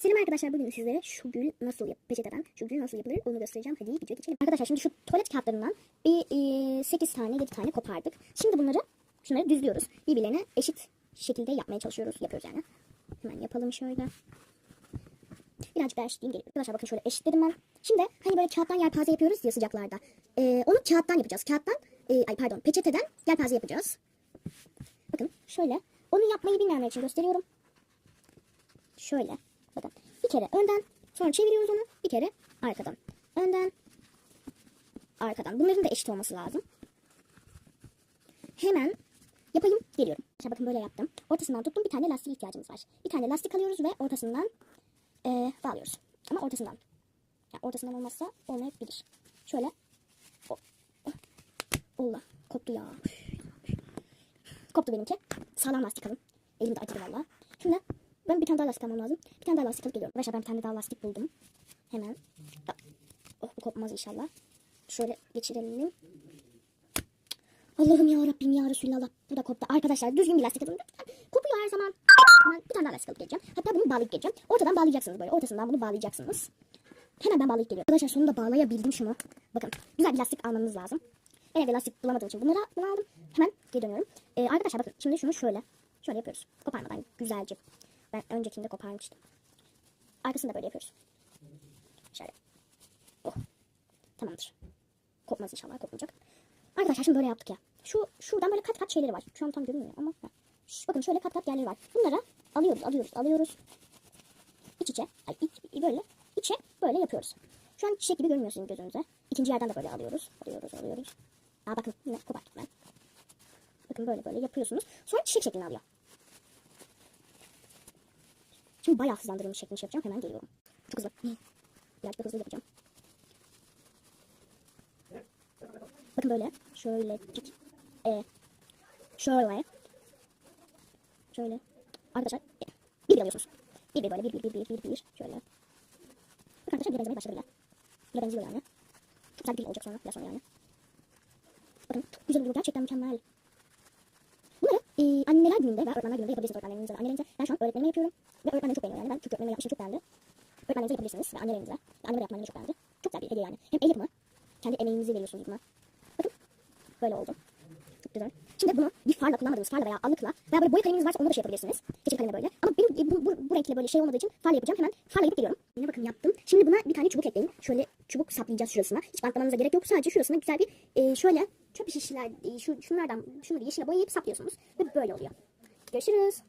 Selam arkadaşlar bugün sizlere şu gül nasıl yap peçeteden şu gül nasıl yapılır onu göstereceğim. Hadi videoya geçelim. Arkadaşlar şimdi şu tuvalet kağıtlarından bir e, 8 tane 7 tane kopardık. Şimdi bunları şunları düzlüyoruz. Birbirlerine eşit şekilde yapmaya çalışıyoruz. Yapıyoruz yani. Hemen yapalım şöyle. Birazcık daha eşitleyeyim geliyor. Arkadaşlar bakın şöyle eşitledim ben. Şimdi hani böyle kağıttan yelpaze yapıyoruz ya sıcaklarda. E, onu kağıttan yapacağız. Kağıttan e, ay pardon peçeteden yelpaze yapacağız. Bakın şöyle. Onu yapmayı bilmeyenler için gösteriyorum. Şöyle. Bakın bir kere önden sonra çeviriyoruz onu. Bir kere arkadan. Önden arkadan. Bunların da eşit olması lazım. Hemen yapayım geliyorum. İşte bakın böyle yaptım. Ortasından tuttum. Bir tane lastik ihtiyacımız var. Bir tane lastik alıyoruz ve ortasından eee, bağlıyoruz. Ama ortasından. Yani ortasından olmazsa olmayabilir. Şöyle. O- Allah koptu ya. Koptu benimki. Sağlam lastik alın. Elim de acıdı valla. Şimdi ben bir tane daha lastik almam lazım. Bir tane daha lastik alıp geliyorum. Arkadaşlar ben bir tane daha lastik buldum. Hemen. Oh bu kopmaz inşallah. Şöyle geçirelim. Allah'ım ya Rabbim ya Resulallah. Bu da koptu. Arkadaşlar düzgün bir lastik alın. Kopuyor her zaman. Hemen bir tane daha lastik alıp geleceğim. Hatta bunu bağlayıp geleceğim. Ortadan bağlayacaksınız böyle. Ortasından bunu bağlayacaksınız. Hemen ben bağlayıp geliyorum. Arkadaşlar sonunda bağlayabildim şunu. Bakın güzel bir lastik almanız lazım. Ben evde lastik bulamadığım için bunları bunu aldım. Hemen geri dönüyorum. Ee, arkadaşlar bakın şimdi şunu şöyle. Şöyle yapıyoruz. Koparmadan güzelce. Ben öncekinde koparmıştım. Arkasını da böyle yapıyoruz. Şöyle. Oh. Tamamdır. Kopmaz inşallah kopmayacak. Arkadaşlar şimdi böyle yaptık ya. Şu şuradan böyle kat kat şeyleri var. Şu an tam görünmüyor ama. Şş, bakın şöyle kat kat yerleri var. Bunlara alıyoruz, alıyoruz, alıyoruz. İç içe. Ay, iç- böyle içe böyle yapıyoruz. Şu an çiçek gibi görünmüyorsunuz gözünüze. İkinci yerden de böyle alıyoruz. Alıyoruz, alıyoruz. Aa bakın yine koparttık ben. Bakın böyle böyle yapıyorsunuz. Sonra çiçek şeklini alıyor. Şimdi bayağı hızlandırılmış şeklini şey yapacağım. Hemen geliyorum. Çok hızlı. Biraz da hızlı yapacağım. Bakın böyle. Şöyle. E, şöyle. Şöyle. Arkadaşlar. Bir bir alıyorsunuz. Bir bir böyle. Bir bir bir bir bir bir. Şöyle. Bakın arkadaşlar bir benzemeye başladı bile. Bile benziyor yani. Çok güzel bir olacak sonra. Biraz sonra yani. Bakın çok güzel oluyor. Gerçekten mükemmel. E, anneler gününde ve öğretmenler gününde yapabilirsiniz öğretmenlerinizle annelerinize. Ben şu an öğretmenime yapıyorum. Ve öğretmenlerim çok beğeniyor yani. Ben çünkü öğretmenime yapmıştım çok beğendi. Öğretmenlerinize yapabilirsiniz ve annelerinize. Ve anneme de yapmanları çok beğendi. Çok güzel bir hediye yani. Hem el yapımı. Kendi emeğinizi veriyorsunuz buna. Bakın. Böyle oldu. Çok güzel. Şimdi bunu bir farla kullanmadığınız farla veya alıkla veya böyle boya kaleminiz varsa onunla da şey yapabilirsiniz. Keçeli kalemle böyle. Ama benim bu, bu, bu renkle böyle şey olmadığı için farla yapacağım. Hemen farla yapıp geliyorum. Yine bakın yaptım. Şimdi buna bir tane çubuk ekleyin. Şöyle çubuk saplayacağız şurasına. Hiç bantlamanıza gerek yok. Sadece şurasına güzel bir e, şöyle çöp şişeler e, şu, şunlardan şunu yeşile boyayıp saplıyorsunuz. Ve böyle oluyor. Görüşürüz.